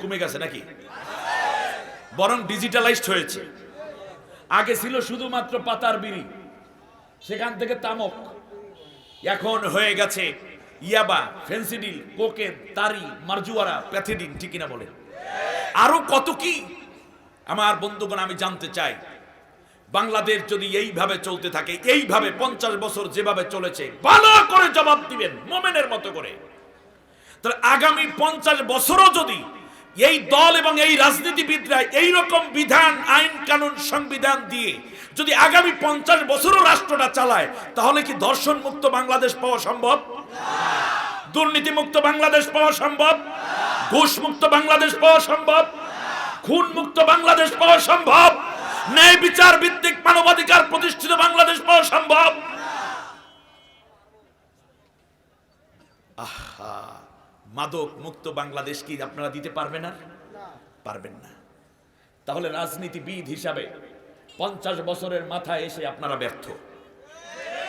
কমে গেছে নাকি? বরং ডিজিটালাইজড হয়েছে। আগে ছিল শুধুমাত্র পাতার বিড়ি, সেখান থেকে তামক, এখন হয়ে গেছে ইয়াবা ফেন্সিডিল কোকেন তারি, মারজুয়ারা, প্যাথিডিন, ঠিক না বলে। আরও কত কি? আমার বন্ধুগণ, আমি জানতে চাই, বাংলাদেশ যদি এইভাবে চলতে থাকে, এইভাবে পঞ্চাশ বছর যেভাবে চলেছে, ভালো করে জবাব দিবেন, মোমেনের মতো করে। তাহলে আগামী পঞ্চাশ বছরও যদি এই দল এবং এই রাজনীতিবিদরা এই রকম বিধান, আইন, কানুন, সংবিধান দিয়ে যদি আগামী পঞ্চাশ বছরও রাষ্ট্রটা চালায়, তাহলে কি দর্শন মুক্ত বাংলাদেশ পাওয়া সম্ভব? দুর্নীতি মুক্ত বাংলাদেশ পাওয়া সম্ভব? ঘুষ মুক্ত বাংলাদেশ পাওয়া সম্ভব? খুন মুক্ত বাংলাদেশ পাওয়া সম্ভব? ন্যায় বিচার ভিত্তিক মানবাধিকার প্রতিষ্ঠিত বাংলাদেশ পাওয়া সম্ভব? আহা! মাদক মুক্ত বাংলাদেশ কি আপনারা দিতে পারবেন না? পারবেন না। তাহলে রাজনীতিবিদ হিসাবে পঞ্চাশ বছরের মাথায় এসে আপনারা ব্যর্থ।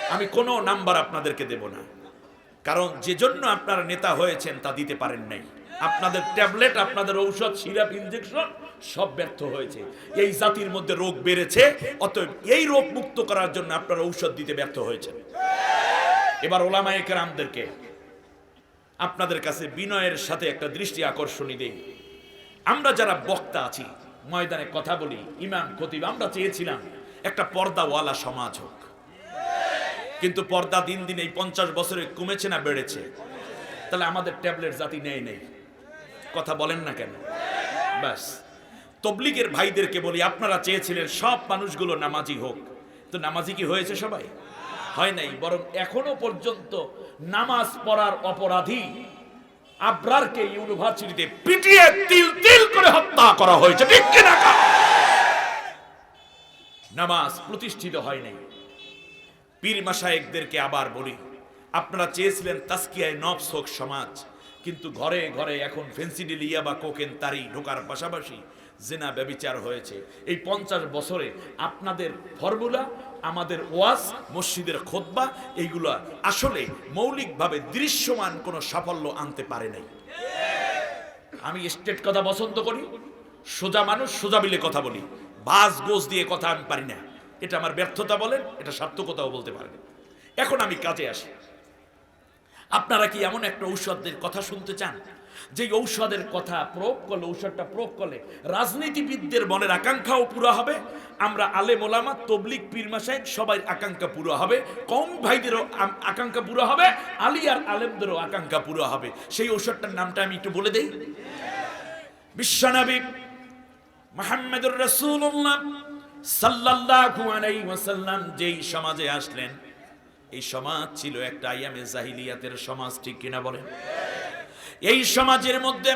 আমি কোনো নাম্বার আপনাদেরকে দেব না। কারণ যে জন্য আপনারা নেতা হয়েছেন তা দিতে পারেন নাই। আপনাদের ট্যাবলেট, আপনাদের ঔষধ, সিরাপ, ইনজেকশন সব ব্যর্থ হয়েছে। এই জাতির মধ্যে রোগ বেড়েছে, অতএব এই রোগ মুক্ত করার জন্য আপনারা ঔষধ দিতে ব্যর্থ হয়েছেন। এবার ওলামায়ে কেরামদেরকে আপনাদের কাছে বিনয়ের সাথে একটা দৃষ্টি আকর্ষণী দেই। আমরা যারা বক্তা আছি, ময়দানে কথা বলি, ইমাম, খতিব, আমরা চেয়েছিলাম একটা পর্দাওয়ালা সমাজ হোক। কিন্তু পর্দা দিন দিন এই পঞ্চাশ বছরে কমেছে না বেড়েছে? তাহলে আমাদের ট্যাবলেট জাতি নেই নেই। কথা বলেন না কেন? ব্যাস। তবলিগের ভাইদেরকে বলি, আপনারা চেয়েছিলেন সব মানুষগুলো নামাজি হোক। তো নামাজি কি হয়েছে সবাই? হয় নাই, বরং এখনও পর্যন্ত নামাজ পড়ার অপরাধী আবরারকে ইউনিভার্সিটিতে পিটিয়ে তিল তিল করে হত্যা করা হয়েছে। ঠিক কিনা নামাজ প্রতিষ্ঠিত হয় নাই। পীর মাসায়েকদেরকে আবার বলি, আপনারা চেয়েছিলেন তাস্কিয়ায় নবস হোক সমাজ কিন্তু ঘরে ঘরে এখন ফেন্সিডিলিয়া বা কোকেন তারি ঢোকার পাশাপাশি জেনা ব্যবিচার হয়েছে। এই পঞ্চাশ বছরে আপনাদের ফর্মুলা, আমাদের ওয়াজ, মসজিদের খোদবা এইগুলো আসলে মৌলিকভাবে দৃশ্যমান কোনো সাফল্য আনতে পারে নাই। আমি স্টেট কথা পছন্দ করি, সোজা মানুষ সোজা মিলে কথা বলি। বাস গোজ দিয়ে কথা আমি পারি না। এটা আমার ব্যর্থতা বলেন, এটা সার্থকতাও বলতে পারেন। এখন আমি কাজে আসি। আপনারা কি এমন একটা ঔষধের কথা শুনতে চান? যে ঔষধের কথা প্রয়োগ করলে, ঔষধটা প্রয়োগ করলে রাজনীতিবিদদের মনের আকাঙ্ক্ষাও পুরো হবে। আমরা আলে মোলামা তবলিক পীর মাসাইক সবাই আকাঙ্ক্ষা পুরো হবে। কম ভাইদেরও আকাঙ্ক্ষা পুরো হবে। আলী আর আলেমদেরও আকাঙ্ক্ষা পুরো হবে। সেই ঔষধটার নামটা আমি একটু বলে দেই। বিশ্বনবী সাল্লাল্লাহু আলাইহি ওয়াসাল্লাম যেই সমাজে আসলেন এই সমাজ ছিল একটা আইয়ামে জাহিলিয়াতের সমাজ ঠিক কিনা বলেন? এই সমাজের মধ্যে